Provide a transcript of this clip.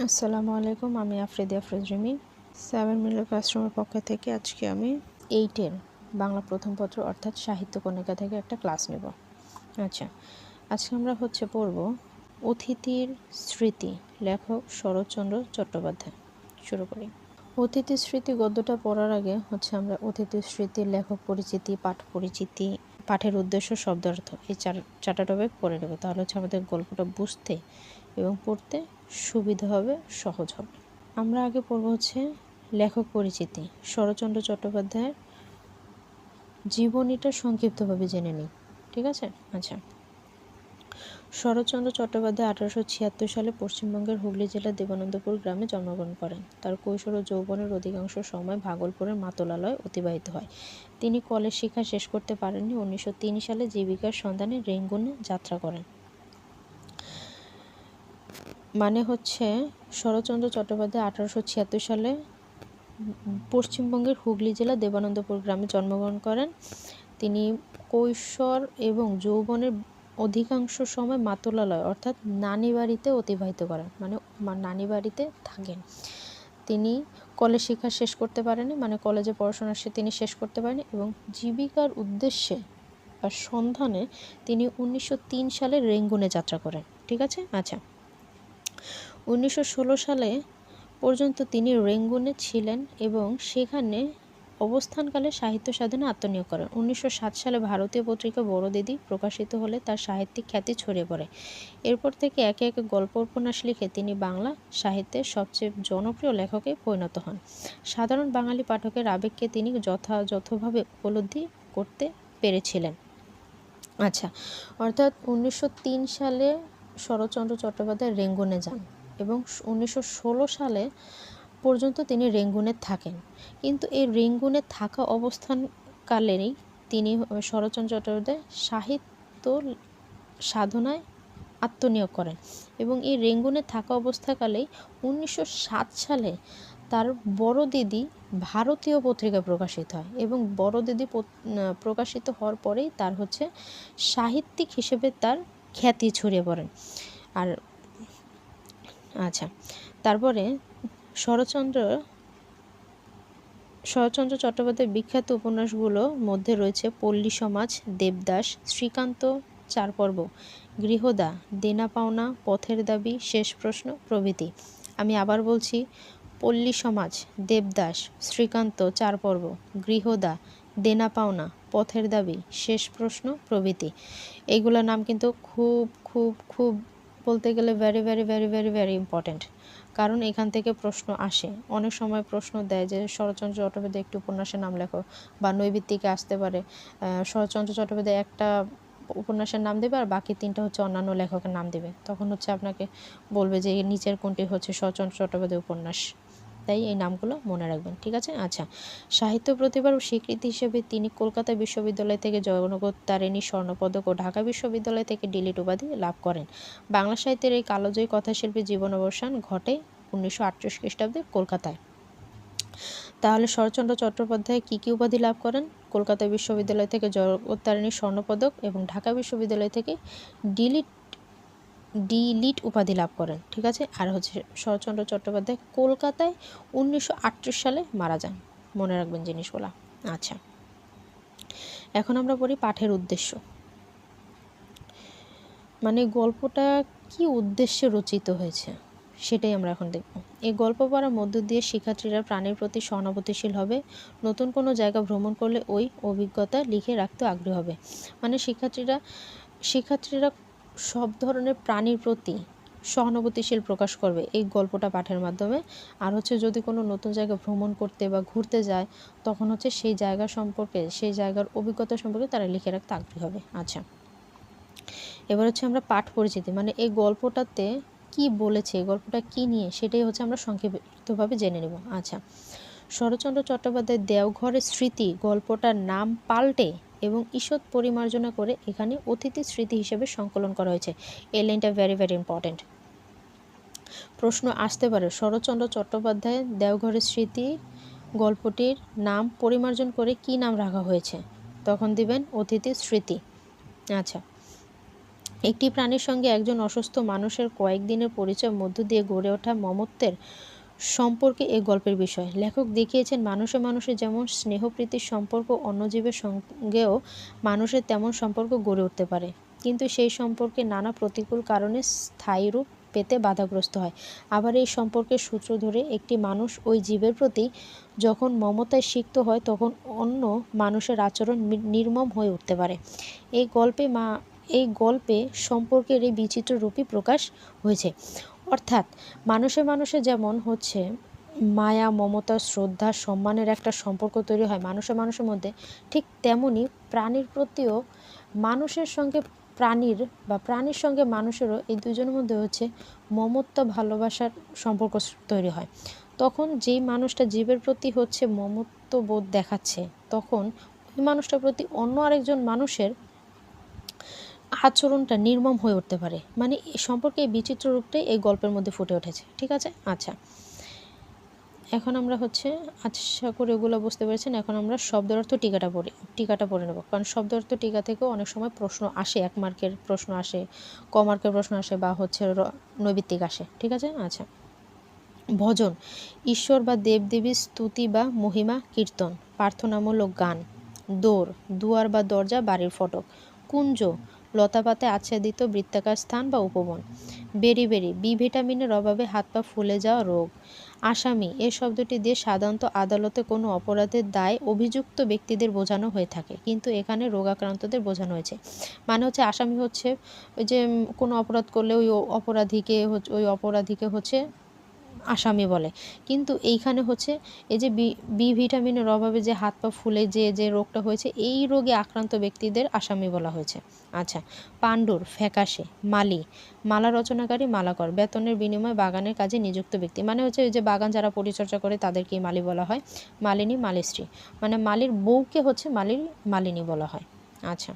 আসসালামু আলাইকুম, আমি আফ্রিদি আফরোজ রিমি সেভেন মিলিয়ন ক্লাসরুমের পক্ষ থেকে আজকে আমি এইটের বাংলা প্রথম পত্র অর্থাৎ সাহিত্য কণিকা থেকে একটা ক্লাস নেব। আচ্ছা আজকে আমরা হচ্ছে পড়ব অতিথির স্মৃতি, লেখক শরৎচন্দ্র চট্টোপাধ্যায়। শুরু করি। অতিথি স্মৃতি গদ্যটা পড়ার আগে হচ্ছে আমরা অতিথি স্মৃতির লেখক পরিচিতি, পাঠ পরিচিতি, পাঠের উদ্দেশ্য, শব্দার্থ এই চার চারটা টপিক পড়ে নেব। তাহলে হচ্ছে আমাদের গল্পটা বুঝতে এবং পড়তে সুবিধা হবে, সহজ হবে। আমরা আগে পড়ব হচ্ছে লেখক পরিচিতি। শরৎচন্দ্র চট্টোপাধ্যায়ের জীবনীটা সংক্ষিপ্তভাবে জেনে নিই, ঠিক আছে? আচ্ছা। শরৎচন্দ্র চট্টোপাধ্যায় আঠারোশো ছিয়াত্তর সালে পশ্চিমবঙ্গের হুগলি জেলার দেবানন্দপুর গ্রামে জন্মগ্রহণ করেন। তার কৈশোর ও যৌবনের অধিকাংশ সময় ভাগলপুরের মাতলালয় অতিবাহিত হয়। তিনি কলেজ শিক্ষা শেষ করতে পারেননি। উনিশশো তিন সালে জীবিকার সন্ধানে রেঙ্গুনে যাত্রা করেন। মানে হচ্ছে শরৎচন্দ্র চট্টোপাধ্যায় আঠারোশো ছিয়াত্তর সালে পশ্চিমবঙ্গের হুগলি জেলা দেবানন্দপুর গ্রামে জন্মগ্রহণ করেন। তিনি কৈশোর এবং যৌবনের অধিকাংশ সময় মাতুলালয় অর্থাৎ নানি বাড়িতে অতিবাহিত করেন মানে নানি বাড়িতে থাকেন। তিনি কলেজ শিক্ষা শেষ করতে পারেনি মানে কলেজে পড়াশোনা সে তিনি শেষ করতে পারেনি এবং জীবিকার উদ্দেশ্যে বা সন্ধানে তিনি উনিশশো তিন সালে রেঙ্গুনে যাত্রা করেন। ঠিক আছে? আচ্ছা। উনিশশো ষোলো সালে পর্যন্ত তিনি রেঙ্গুনে ছিলেন এবং সেখানে অবস্থানকালে সাহিত্য সাধনে আত্মনিয়োগ করেন। উনিশশো সাত সালে ভারতীয় পত্রিকা বড় দিদি প্রকাশিত হলে তার সাহিত্যিক খ্যাতি ছড়িয়ে পড়ে। এরপর থেকে একে একে গল্প উপন্যাস লিখে তিনি বাংলা সাহিত্যের সবচেয়ে জনপ্রিয় লেখকে পরিণত হন। সাধারণ বাঙালি পাঠকের আবেগকে তিনি যথাযথভাবে উপলব্ধি করতে পেরেছিলেন। আচ্ছা অর্থাৎ উনিশশো তিন সালে শরৎচন্দ্র চট্টোপাধ্যায় রেঙ্গুনে যান এবং উনিশশো ষোলো সালে পর্যন্ত তিনি রেঙ্গুনে থাকেন। কিন্তু এই রেঙ্গুনে থাকা অবস্থানকালেরই তিনি শরৎচন্দ্র চট্টোপাধ্যায় সাহিত্য সাধনায় আত্মনিয়োগ করেন এবং এই রেঙ্গুনে থাকা অবস্থাকালেই উনিশশো সাত সালে তার বড় দিদি ভারতীয় পত্রিকা প্রকাশিত হয় এবং বড় দিদি প্রকাশিত হওয়ার পরেই তার হচ্ছে সাহিত্যিক হিসেবে তার খ্যাতি ছড়িয়ে পড়েন আর আচ্ছা তারপরে শরৎচন্দ্র শরৎচন্দ্র চট্টোপাধ্যায়ের বিখ্যাত উপন্যাসগুলোর মধ্যে রয়েছে পল্লী সমাজ, দেবদাস, শ্রীকান্ত চার পর্ব গৃহদা, দেনা পাওনা, পথের দাবি, শেষ প্রশ্ন, প্রভৃতি। আমি আবার বলছি, পল্লী সমাজ, দেবদাস, শ্রীকান্ত চার পর্ব গৃহদা দেনা পাওনা, পথের দাবি, শেষ প্রশ্ন, প্রভৃতি। এইগুলোর নাম কিন্তু খুব খুব খুব বলতে গেলে very very very very very important কারণ এখান থেকে প্রশ্ন আসে। অনেক সময় প্রশ্ন দেয় যে, শরৎচন্দ্র চট্টোপাধ্যায় একটি উপন্যাসের নাম লেখো বা নৈবিত্তিকে আসতে পারে। শরৎচন্দ্র চট্টোপাধ্যায় একটা উপন্যাসের নাম দেবে আর বাকি তিনটা হচ্ছে অন্যান্য লেখকের নাম দেবে। তখন হচ্ছে আপনাকে বলবে যে নিচের কোনটি হচ্ছে শরৎচন্দ্র চট্টোপাধ্যায় উপন্যাস। তাই এই নামগুলো মনে রাখবেন, ঠিক আছে? আচ্ছা সাহিত্য প্রতিভার স্বীকৃতি হিসেবে তিনি কলকাতা বিশ্ববিদ্যালয় থেকে জগন্নাথ তারিণী স্বর্ণপদক ও ঢাকা বিশ্ববিদ্যালয় থেকে ডিলিট উপাধি লাভ করেন। বাংলা সাহিত্যের এই কালোজয়ী কথাশিল্পী জীবন অবসান ঘটে উনিশশো আটত্রিশ খ্রিস্টাব্দে কলকাতায়। তাহলে শরৎচন্দ্র চট্টোপাধ্যায় কী কী উপাধি লাভ করেন? কলকাতা বিশ্ববিদ্যালয় থেকে জগত্তারিণী স্বর্ণপদক এবং ঢাকা বিশ্ববিদ্যালয় থেকে ডিলিট ডি লিট উপাধি লাভ করেন, ঠিক আছে? আর হচ্ছে শরৎচন্দ্র চট্টোপাধ্যায় কলকাতায় উনিশশো আটত্রিশ সালে মারা যান। মনে রাখবেন জিনিসগুলো। আচ্ছা। এখন আমরা পড়ি পাঠের উদ্দেশ্য। মানে গল্পটা কি উদ্দেশ্যে রচিত হয়েছে, সেটাই আমরা এখন দেখব। এই গল্প পড়ার মধ্য দিয়ে শিক্ষার্থীরা প্রাণীর প্রতি সহানুভূতিশীল হবে, নতুন কোনো জায়গা ভ্রমণ করলে ওই অভিজ্ঞতা লিখে রাখতে আগ্রহী হবে। মানে শিক্ষার্থীরা শিক্ষার্থীরা সব ধরনের প্রাণীর প্রতি সহানুভূতিশীল প্রকাশ করবে এই গল্পটা পাঠের মাধ্যমে। আর হচ্ছে যদি কোনো নতুন জায়গা ভ্রমণ করতে বা ঘুরতে যায়, তখন হচ্ছে সেই জায়গা সম্পর্কে, সেই জায়গার অভিজ্ঞতা সম্পর্কে তারা লিখে রাখতে আগ্রহী হবে। আচ্ছা। এবার হচ্ছে আমরা পাঠ পরিচিতি মানে এই গল্পটাতে কি বলেছে, এই গল্পটা কি নিয়ে, সেটাই হচ্ছে আমরা সংক্ষিপ্তভাবে জেনে নেব। আচ্ছা। শরৎচন্দ্র চট্টোপাধ্যায়ের দেওঘরের স্মৃতি গল্পটার নাম পাল্টে এবং ঈষৎ পরিমার্জনা করে এখানে অতিথি স্মৃতি হিসেবে সংকলন করা হয়েছে। এই লাইনটা ভেরি ভেরি ইম্পর্ট্যান্ট প্রশ্ন আসতে পারে, শরৎচন্দ্র চট্টোপাধ্যায়ের দেওঘরের স্মৃতি গল্পটির নাম পরিমার্জন করে কি নাম রাখা হয়েছে? তখন দিবেন অতিথি স্মৃতি। আচ্ছা। একটি প্রাণীর সঙ্গে একজন অসুস্থ মানুষের কয়েকদিনের পরিচয় মধ্য দিয়ে গড়ে ওঠা মমত্বের সম্পর্কে এই গল্পের বিষয়। লেখক দেখিয়েছেন, মানুষে মানুষে যেমন স্নেহপ্রীতির সম্পর্ক, অন্য জীবের সঙ্গেও মানুষের তেমন সম্পর্ক গড়ে উঠতে পারে। কিন্তু সেই সম্পর্কে নানা প্রতিকূল কারণে স্থায়ী রূপ পেতে বাধাগ্রস্ত হয়। আবার এই সম্পর্কের সূত্র ধরে একটি মানুষ ওই জীবের প্রতি যখন মমতায় সিক্ত হয়, তখন অন্য মানুষের আচরণ নির্মম হয়ে উঠতে পারে। এই গল্পে মা, এই গল্পে সম্পর্কের এই বিচিত্র রূপই প্রকাশ হয়েছে। অর্থাৎ মানুষে মানুষে যেমন হচ্ছে মায়া, মমতা, শ্রদ্ধা, সম্মানের একটা সম্পর্ক তৈরি হয় মানুষে মানুষের মধ্যে, ঠিক তেমনই প্রাণীর প্রতিও মানুষের সঙ্গে প্রাণীর বা প্রাণীর সঙ্গে মানুষেরও এই দুজনের মধ্যে হচ্ছে মমত্ব, ভালোবাসার সম্পর্ক তৈরি হয়। তখন যেই মানুষটা জীবের প্রতি হচ্ছে মমত্ব বোধ দেখাচ্ছে, তখন ওই মানুষটার প্রতি অন্য আরেকজন মানুষের আচরণটা নির্মম হয়ে উঠতে পারে। মানে সম্পর্কে এই বিচিত্র রূপটাই এই গল্পের মধ্যে ফুটে উঠেছে, ঠিক আছে? আচ্ছা। এখন আমরা হচ্ছে আশা করে ওগুলো বুঝতে পেরেছেন, এখন আমরা শব্দ অর্থ টিকাটা পড়ি, টিকাটা পড়ে নেব। কারণ শব্দ অর্থ টিকা থেকেও অনেক সময় প্রশ্ন আসে, এক মার্কের প্রশ্ন আসে, ক মার্কের প্রশ্ন আসে বা হচ্ছে নৈবিত্তিক আসে, ঠিক আছে? আচ্ছা। ভজন, ঈশ্বর বা দেবদেবীর স্তুতি বা মহিমা, কীর্তন প্রার্থনামূলক গান, দৌড়, দুয়ার বা দরজা, বাড়ির ফটক, কুঞ্জ লতাপাতে আচ্ছাদিত বৃত্তাকার স্থান বা উপবন। বেরি বেরি, বি ভিটামিনের অভাবে হাত পা ফুলে যাওয়া রোগ। আসামি, এ শব্দটি দিয়ে সাধারণত আদালতে কোনো অপরাধের দায় অভিযুক্ত ব্যক্তিদের বোঝানো হয়ে থাকে, কিন্তু এখানে রোগাক্রান্তদের বোঝানো হয়েছে। মানে হচ্ছে আসামি হচ্ছে ওই যে কোনো অপরাধ করলে ওই অপরাধীকে ওই অপরাধীকে হচ্ছে আসামি বলে। কিন্তু এইখানে হচ্ছে এই যে বি ভিটামিনের অভাবে যে হাত পা ফুলে যে যে রোগটা হয়েছে, এই রোগে আক্রান্ত ব্যক্তিদের আসামি বলা হয়েছে। আচ্ছা পাণ্ডুর, ফ্যাকাশে, মালি, মালা রচনাকারী মালাকর, বেতনের বিনিময়ে বাগানের কাজে নিযুক্ত ব্যক্তি। মানে হচ্ছে যে বাগান যারা পরিচর্যা করে তাদেরকেই মালি বলা হয়। মালিনী, মালিশ্রী। মানে মালির বউকে হচ্ছে মালির মালিনী বলা হয়। আচ্ছা।